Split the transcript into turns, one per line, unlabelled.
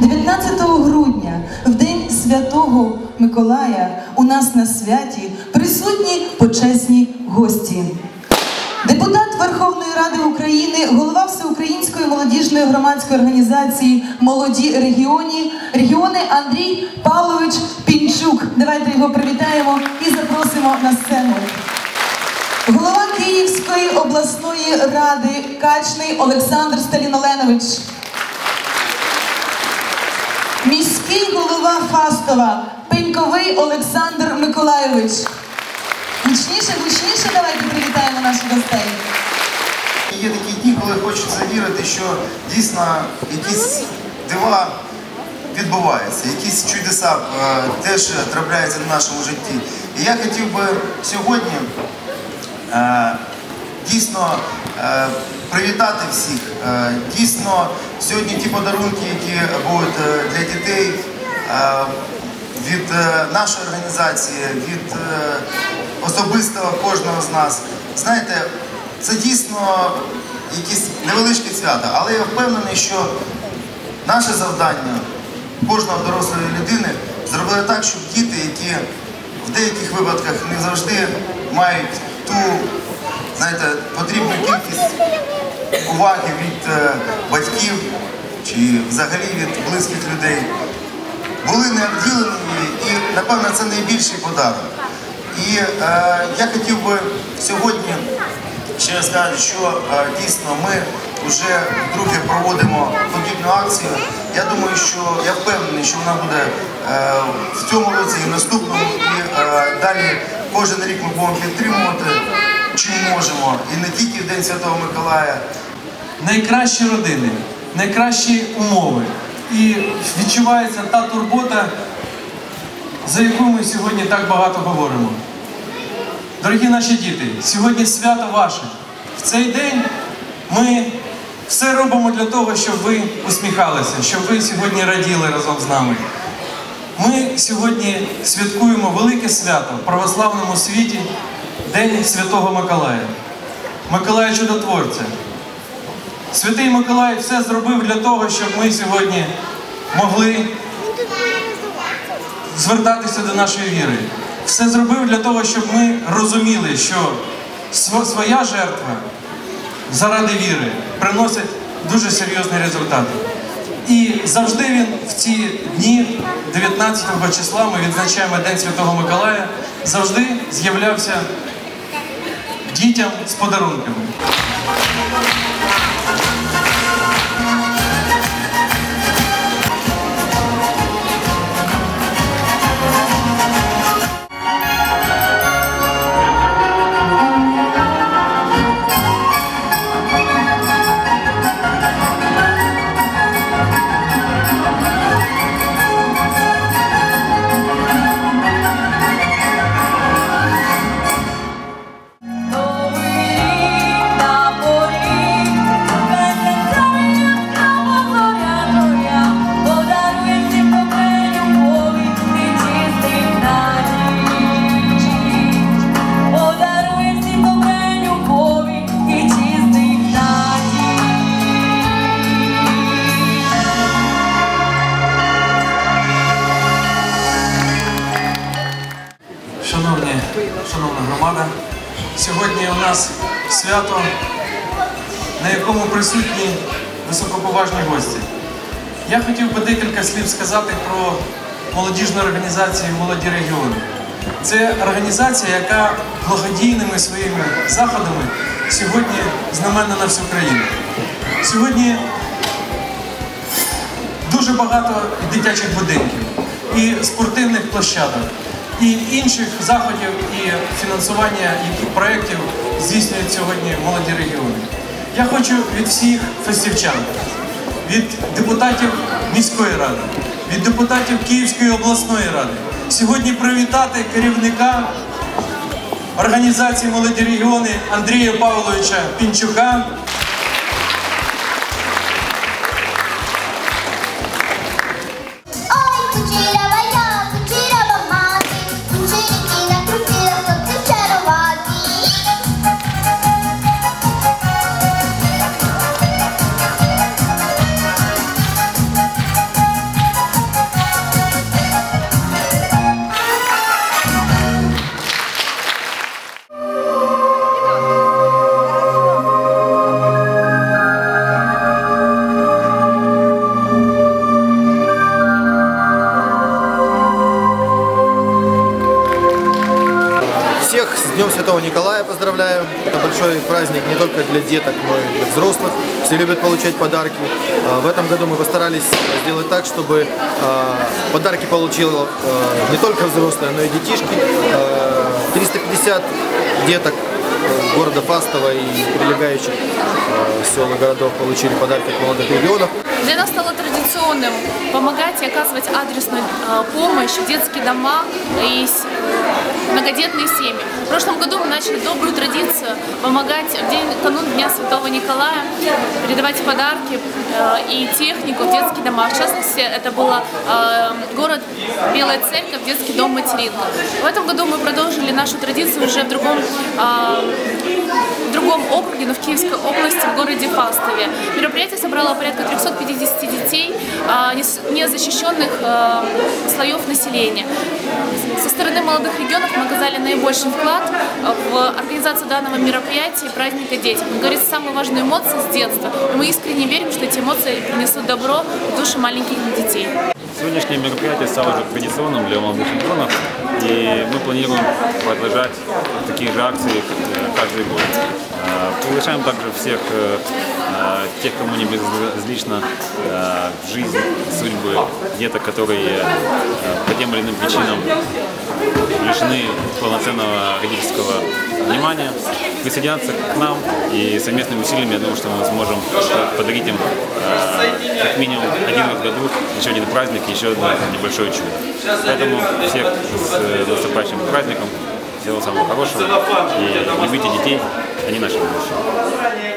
19 грудня, в день святого Миколая, у нас на святі присутні почесні гості. Депутат Верховної Ради України, голова Всеукраїнської молодіжної громадської організації Молоді регіоні, регіони Андрій Павлович Пінчук. Давайте його привітаємо і запросимо на сцену. Голова Київської обласної ради Качний Олександр Сталіноленович. Міський голова Фастова Пеньковий Олександр Миколайович. Гучніше, гучніше давайте привітаємо наших гостей.
Є такі дні, коли хочеться вірити, що дійсно якісь дива відбуваються, якісь чудеса е, теж трапляються в нашому житті. І я хотів би сьогодні е, дійсно е, привітати всіх. Е, дійсно, сьогодні ті подарунки, які будуть е, для дітей. е, від нашої організації, від особистого кожного з нас. Знаєте, це дійсно якісь невеличкі свята, але я впевнений, що наше завдання кожного дорослої людини зробити так, щоб діти, які в деяких випадках не завжди мають ту, знаєте, потрібну кількість уваги від е, батьків чи взагалі від близьких людей були не обділені, і напевно це найбільший подарунок. І е, я хотів би сьогодні ще сказати, що е, дійсно ми вже вдруге проводимо подібну акцію. Я думаю, що я впевнений, що вона буде е, в цьому році і наступному, і е, далі кожен рік ми будемо підтримувати, чим можемо. І не тільки в День Святого Миколая,
найкращі родини, найкращі умови. І відчувається та турбота, за яку ми сьогодні так багато говоримо. Дорогі наші діти, сьогодні свято ваше. В цей день ми все робимо для того, щоб ви усміхалися, щоб ви сьогодні раділи разом з нами. Ми сьогодні святкуємо велике свято в православному світі День Святого Миколая, Миколая Чудотворця. Святий Миколай все зробив для того, щоб ми сьогодні могли звертатися до нашої віри. Все зробив для того, щоб ми розуміли, що своя жертва заради віри приносить дуже серйозні результати. І завжди він в ці дні, 19 числа, ми відзначаємо День Святого Миколая, завжди з'являвся дітям з подарунками. Шановна громада, сьогодні у нас свято, на якому присутні високоповажні гості. Я хотів би декілька слів сказати про молодіжну організацію Молоді регіони. Це організація, яка благодійними своїми заходами сьогодні знаменна на всю країну. Сьогодні дуже багато дитячих будинків, і спортивних площадок, і інших заходів і фінансування яких проєктів здійснюють сьогодні молоді регіони. Я хочу від всіх фестивчан, від депутатів міської ради, від депутатів Київської обласної ради сьогодні привітати керівника організації молоді регіони Андрія Павловича Пінчука.
Святого Николая поздравляю. Это большой праздник не только для деток, но и для взрослых. Все любят получать подарки. А, В этом году мы постарались сделать так, чтобы а, подарки получил а, не только взрослые, но и детишки. А, 350 деток э, города Фастова и прилегающих э, сел и городов получили подарки от молодых регионов.
Для нас стало традиционным помогать и оказывать адресную э, помощь в детские дома и многодетные семьи. В прошлом году мы начали добрую традицию помогать в день канун Дня Святого Николая, передавать подарки э, и технику в детские дома. В частности, это был город Белая Церковь, детский дом Материнка. В этом году мы продолжили нашу традицию уже в другом э, в другом округе, но в Киевской области, в городе Фастове. Мероприятие собрало порядка 350 детей нес- незащищенных а, слоев населения. Со стороны молодых регионов мы оказали наибольший вклад а, в организацию данного мероприятия и праздника детям. Как говорится, самые важные эмоции с детства. И мы искренне верим, что эти эмоции принесут добро в души маленьких детей.
Сегодняшнее мероприятие стало уже традиционным для молодых чемпионов, и мы планируем продолжать такие же акции э, каждый год. Э, Приглашаем также всех э, тех, кому не безразлично жизнь, судьбы деток, которые по тем или иным причинам лишены полноценного родительского внимания, присоединяться к нам и совместными усилиями, я думаю, что мы сможем подарить им э, как минимум один раз в году еще один праздник, еще одно небольшое чудо. Поэтому всех с э, наступающим праздником, всего самого хорошего и любите детей, они наши будущее.